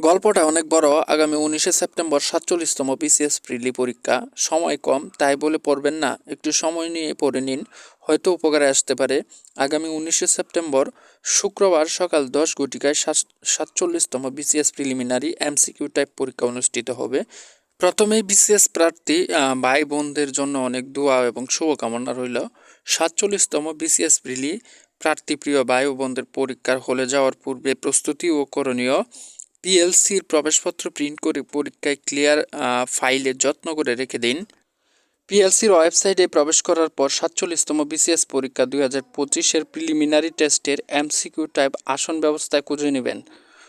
গল্পটা অনেক বড়। আগামী উনিশে সেপ্টেম্বর সাতচল্লিশতম বিসিএস প্রিলি পরীক্ষা। সময় কম, তাই বলে পড়বেন না। একটু সময় নিয়ে পড়ে নিন। হয়তো উপকারে আসতে পারে। আগামী উনিশে সেপ্টেম্বর, শুক্রবার সকাল দশ ঘটিকায় সাত- সাতচল্লিশতম বিসিএস প্রিলিমিনারি এমসিকিউ টাইপ পরীক্ষা অনুষ্ঠিত হবে। প্রথমে বিসিএস প্রার্থী ভাই বোনদের জন্য অনেক দোয়া এবং শুভকামনা রইল। সাতচল্লিশতম বিসিএস প্রিলি প্রার্থী প্রিয় ও বোনদের পরীক্ষার হলে যাওয়ার পূর্বে প্রস্তুতি ও করণীয়। পিএলসির প্রবেশপত্র প্রিন্ট করে পরীক্ষায় ক্লিয়ার ফাইলে যত্ন করে রেখে দিন। পিএলসির ওয়েবসাইটে প্রবেশ করার পর সাতচল্লিশতম বিসিএস পরীক্ষা দুই হাজার পঁচিশের প্রিলিমিনারি টেস্টের এমসিকিউ টাইপ আসন ব্যবস্থায় খুঁজে নেবেন।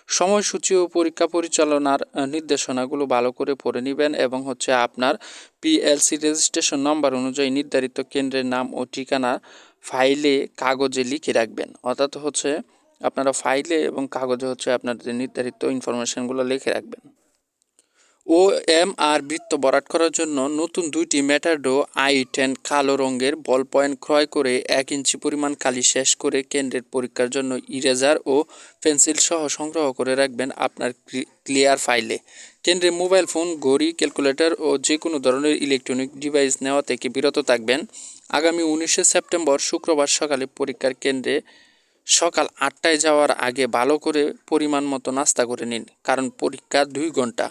সময়সূচি ও পরীক্ষা পরিচালনার নির্দেশনাগুলো ভালো করে পড়ে নেবেন এবং হচ্ছে আপনার পিএলসি রেজিস্ট্রেশন নম্বর অনুযায়ী নির্ধারিত কেন্দ্রের নাম ও ঠিকানা ফাইলে কাগজে লিখে রাখবেন। অর্থাৎ হচ্ছে আপনারা ফাইলে এবং কাগজে হচ্ছে আপনাদের নির্ধারিত ইনফরমেশনগুলো লিখে রাখবেন। ও এম আর বৃত্ত বরাট করার জন্য নতুন দুইটি ম্যাটারডো আই টেন কালো রঙের বল পয়েন্ট ক্রয় করে এক ইঞ্চি পরিমাণ কালি শেষ করে কেন্দ্রের পরীক্ষার জন্য ইরেজার ও পেন্সিল সহ সংগ্রহ করে রাখবেন আপনার ক্লিয়ার ফাইলে। কেন্দ্রে মোবাইল ফোন, ঘড়ি, ক্যালকুলেটর ও যে কোনো ধরনের ইলেকট্রনিক ডিভাইস নেওয়া থেকে বিরত থাকবেন। আগামী উনিশে সেপ্টেম্বর শুক্রবার সকালে পরীক্ষার কেন্দ্রে সকাল আটটায় যাওয়ার আগে ভালো করে পরিমাণ মতো নাস্তা করে নিন, কারণ পরীক্ষা দুই ঘণ্টা।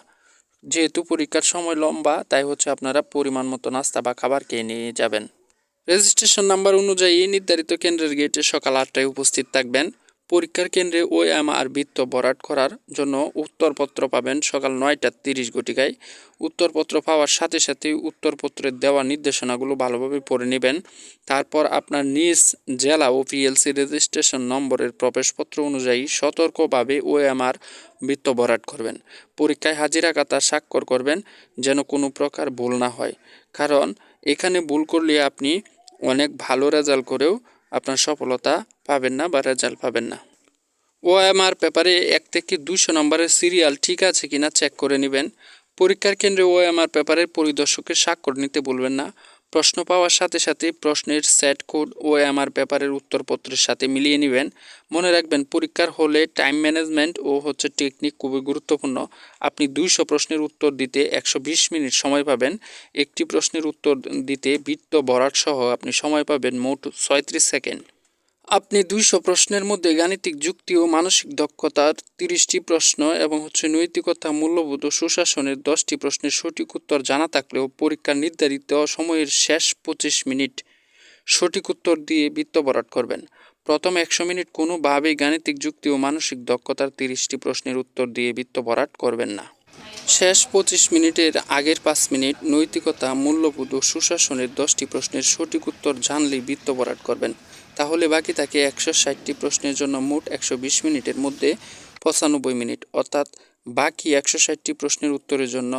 যেহেতু পরীক্ষার সময় লম্বা, তাই হচ্ছে আপনারা পরিমাণ মতো নাস্তা বা খাবার খেয়ে নিয়ে যাবেন। রেজিস্ট্রেশন নাম্বার অনুযায়ী নির্ধারিত কেন্দ্রের গেটে সকাল আটটায় উপস্থিত থাকবেন। পরীক্ষার কেন্দ্রে ওএমআর বৃত্ত ভরাট করার জন্য উত্তরপত্র পাবেন সকাল নয়টা তিরিশ ঘটিকায় উত্তরপত্র পাওয়ার সাথে সাথে উত্তরপত্রের দেওয়া নির্দেশনাগুলো ভালোভাবে পড়ে নেবেন। তারপর আপনার নিজ জেলা ও পিএলসি রেজিস্ট্রেশন নম্বরের প্রবেশপত্র অনুযায়ী সতর্কভাবে ও ওএমআর বৃত্ত ভরাট করবেন। পরীক্ষায় হাজিরা কাতার স্বাক্ষর করবেন যেন কোনো প্রকার ভুল না হয়। কারণ এখানে ভুল করলে আপনি অনেক ভালো রেজাল্ট করেও সফলতা পাবেন না বা রেজাল্ট পাবেন না। ওএমআর পেপারে এক থেকে দুশো নম্বরের সিরিয়াল ঠিক আছে কিনা চেক করে নেবেন। পরীক্ষার কেন্দ্রে ওএমআর পেপারের পরিদর্শকের স্বাক্ষর নিতে বলবেন না। প্রশ্ন পাওয়ার সাথে সাথে প্রশ্নের সেট কোড ও এমআর পেপারের উত্তরপত্রের সাথে মিলিয়ে নেবেন। মনে রাখবেন, পরীক্ষার হলে টাইম ম্যানেজমেন্ট ও হচ্ছে টেকনিক খুবই গুরুত্বপূর্ণ। আপনি দুইশো প্রশ্নের উত্তর দিতে একশো বিশ মিনিট সময় পাবেন। একটি প্রশ্নের উত্তর দিতে বৃত্ত ভরাট সহ আপনি সময় পাবেন মোট ছয়ত্রিশ সেকেন্ড। আপনি দুইশো প্রশ্নের মধ্যে গাণিতিক যুক্তি ও মানসিক দক্ষতার তিরিশটি প্রশ্ন এবং হচ্ছে নৈতিকতা, মূল্যবোধ ও সুশাসনের দশটি প্রশ্নের সঠিক উত্তর জানা থাকলেও পরীক্ষার নির্ধারিত সময়ের শেষ পঁচিশ মিনিট সঠিক উত্তর দিয়ে বৃত্ত ভরাট করবেন। প্রথম একশো মিনিট কোনোভাবেই গাণিতিক যুক্তি ও মানসিক দক্ষতার তিরিশটি প্রশ্নের উত্তর দিয়ে বৃত্ত ভরাট করবেন না। শেষ পঁচিশ মিনিটের আগের পাঁচ মিনিট নৈতিকতা, মূল্যবোধ ও সুশাসনের দশটি প্রশ্নের সঠিক উত্তর জানলেই বৃত্ত ভরাট করবেন। তাহলে বাকি থাকে একশো ষাটটি প্রশ্নের জন্য মোট একশো বিশ মিনিটের মধ্যে পঁচানব্বই মিনিট। অর্থাৎ বাকি একশো ষাটটি প্রশ্নের উত্তরের জন্য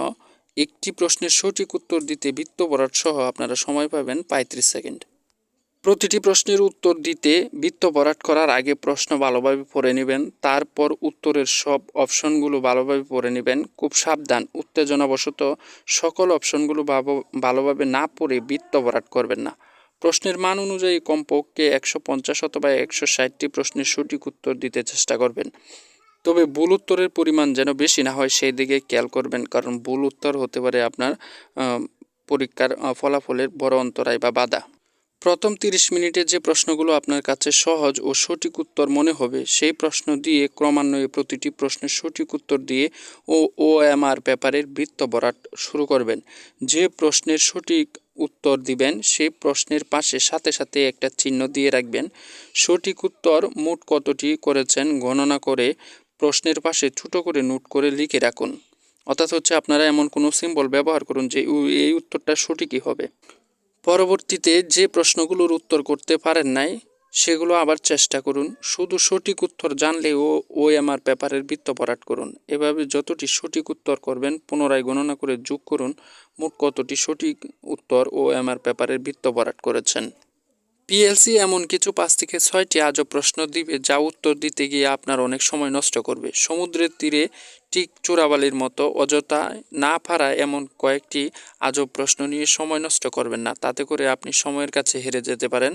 একটি প্রশ্নের সঠিক উত্তর দিতে বৃত্ত ভরাট সহ আপনারা সময় পাবেন পঁয়ত্রিশ সেকেন্ড। প্রতিটি প্রশ্নের উত্তর দিতে বৃত্ত ভরাট করার আগে প্রশ্ন ভালোভাবে পড়ে নেবেন, তারপর উত্তরের সব অপশনগুলো ভালোভাবে পড়ে নেবেন। খুব সাবধান, উত্তেজনাবশত সকল অপশনগুলো ভালোভাবে না পড়ে বৃত্ত ভরাট করবেন না। প্রশ্নের মান অনুযায়ী কমপক্ষে একশো পঞ্চাশ অথবা একশো ষাটটি প্রশ্নের সঠিক উত্তর দিতে চেষ্টা করবেন। তবে ভুল উত্তরের পরিমাণ যেন বেশি না হয়, সেই দিকে খেয়াল করবেন, কারণ ভুল উত্তর হতে পারে আপনার পরীক্ষার ফলাফলের বড় অন্তরায় বা বাধা। প্রথম তিরিশ মিনিটে যে প্রশ্নগুলো আপনার কাছে সহজ ও সঠিক উত্তর মনে হবে, সেই প্রশ্ন দিয়ে ক্রমান্বয়ে প্রতিটি প্রশ্নের সঠিক উত্তর দিয়ে ও ওএমআর পেপারের বৃত্ত ভরাট শুরু করবেন। যে প্রশ্নের সঠিক উত্তর দিবেন। সেই প্রশ্নের পাশে সাথে সাথে একটা চিহ্ন দিয়ে রাখবেন। সঠিক উত্তর মোট কতটি করেছেন গণনা করে প্রশ্নের পাশে ছোট করে নোট করে লিখে রাখুন। অর্থাৎ হচ্ছে আপনারা এমন কোনো সিম্বল ব্যবহার করুন যে এই উত্তরটা সঠিকই হবে। পরবর্তীতে যে প্রশ্নগুলোর উত্তর করতে পারেন নাই সেগুলো আবার চেষ্টা করুন। শুধু সঠিক উত্তর জানলেও ওএমআর পেপারের বৃত্ত ভরাট করুন। এভাবে যতটি সঠিক উত্তর করবেন, পুনরায় গণনা করে যোগ করুন, মোট কতটি সঠিক উত্তর ওএমআর পেপারের বৃত্ত ভরাট করেছেন। পিএলসি এমন কিছু পাঁচ থেকে ছয়টি আজব প্রশ্ন দিবে, যা উত্তর দিতে গিয়ে আপনার অনেক সময় নষ্ট করবে। সমুদ্রের তীরে ঠিক চোরাবালির মতো অযথা না পারা এমন কয়েকটি আজব প্রশ্ন নিয়ে সময় নষ্ট করবেন না। তাতে করে আপনি সময়ের কাছে হেরে যেতে পারেন।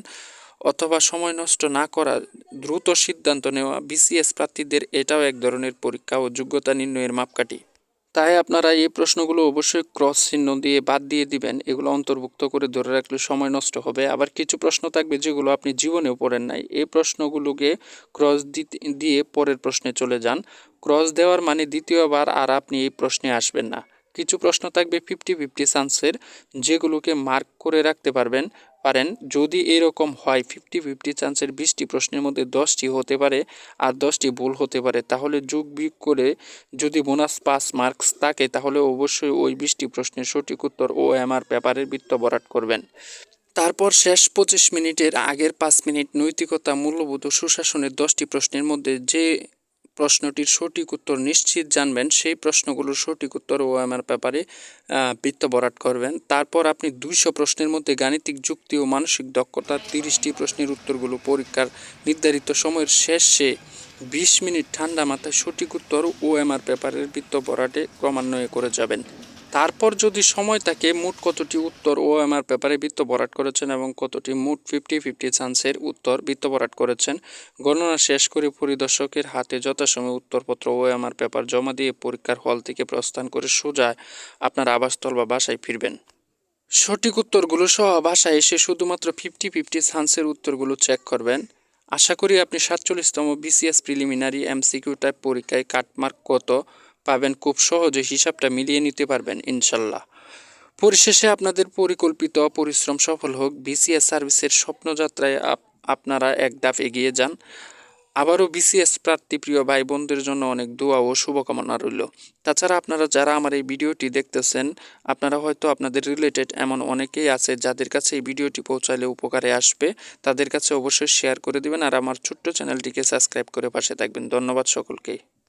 অথবা সময় নষ্ট না করা, দ্রুত সিদ্ধান্ত নেওয়া বিসিএস প্রার্থীদের এটাও এক ধরনের পরীক্ষা ও যোগ্যতা নির্ণয়ের মাপকাঠি। তাই আপনারা এই প্রশ্নগুলো অবশ্যই ক্রস চিহ্ন দিয়ে বাদ দিয়ে দিবেন, এগুলো অন্তর্ভুক্ত করে ধরে রাখলে সময় নষ্ট হবে। আবার কিছু প্রশ্ন থাকবে যেগুলো আপনি জীবনেও পড়েন নাই, এই প্রশ্নগুলোকে ক্রস দিয়ে পরের প্রশ্নে চলে যান। ক্রস দেওয়ার মানে দ্বিতীয়বার আর আপনি এই প্রশ্নে আসবেন না। কিছু প্রশ্ন থাকবে ফিফটি ফিফটি চান্সের যেগুলোকে মার্ক করে রাখতে পারবেন। পারেন। যদি এরকম হয় ফিফটি ফিফটি চান্সের বিশটি প্রশ্নের মধ্যে দশটি হতে পারে আর দশটি ভুল হতে পারে, তাহলে যোগ বিয়োগ করে যদি বোনাস পাস মার্কস থাকে, তাহলে অবশ্যই ওই বিশটি প্রশ্নের সঠিক উত্তর ও এমআর পেপারের বৃত্ত বরাট করবেন। তারপর শেষ পঁচিশ মিনিটের আগের পাঁচ মিনিট নৈতিকতা, মূল্যবোধ ও সুশাসনের দশটি প্রশ্নের মধ্যে যে প্রশ্নটির সঠিক উত্তর নিশ্চিত জানবেন, সেই প্রশ্নগুলোর সঠিক উত্তর ও আমার ব্যাপারে বৃত্ত বরাট করবেন। তারপর আপনি দুইশো প্রশ্নের মধ্যে গাণিতিক যুক্তি ও মানসিক দক্ষতা তিরিশটি প্রশ্নের উত্তরগুলো পরীক্ষার নির্ধারিত সময়ের শেষে বিশ মিনিট ঠান্ডা মাথায় সঠিক উত্তর ও এমআর পেপারের বৃত্ত বরাটে ক্রমান্বয়ে করে যাবেন। তারপর যদি সময় থাকে, মোট কতটি উত্তর ও এমআর পেপারে বৃত্ত বরাট করেছেন এবং কতটি মোট ফিফটি ফিফটি চান্সের উত্তর বৃত্ত বরাট করেছেন? গণনা শেষ করে পরিদর্শকের হাতে যথাসময়ে উত্তরপত্র ও এমআর পেপার জমা দিয়ে পরীক্ষার হল থেকে প্রস্থান করে সোজা আপনার আবাসস্থল বা বাসায় ফিরবেন। সঠিক উত্তরগুলো সহ বাসায় এসে শুধুমাত্র ফিফটি ফিফটি চান্সের উত্তরগুলো চেক করবেন। আশা করি আপনি সাতচল্লিশতম বিসিএস প্রিলিমিনারি এমসিকিউ টাইপ পরীক্ষায় কাটমার্ক কত? পাবেন, খুব সহজে হিসাবটা মিলিয়ে নিতে পারবেন, ইনশাল্লাহ। পরিশেষে আপনাদের পরিকল্পিত পরিশ্রম সফল হোক, বিসিএস সার্ভিসের স্বপ্নযাত্রায় আপনারা এক ধাপ এগিয়ে যান। আবারও বিসিএস প্রার্থী প্রিয় ভাই বোনদের জন্য অনেক দোয়া ও শুভকামনা রইল। তাছাড়া আপনারা যারা আমার এই ভিডিওটি দেখতেছেন, আপনারা হয়তো আপনাদের রিলেটেড এমন অনেকেই আছে যাদের কাছে এই ভিডিওটি পৌঁছালে উপকারে আসবে, তাদের কাছে অবশ্যই শেয়ার করে দিবেন আর আমার ছোট্ট চ্যানেলটিকে সাবস্ক্রাইব করে পাশে থাকবেন। ধন্যবাদ সকলকেই।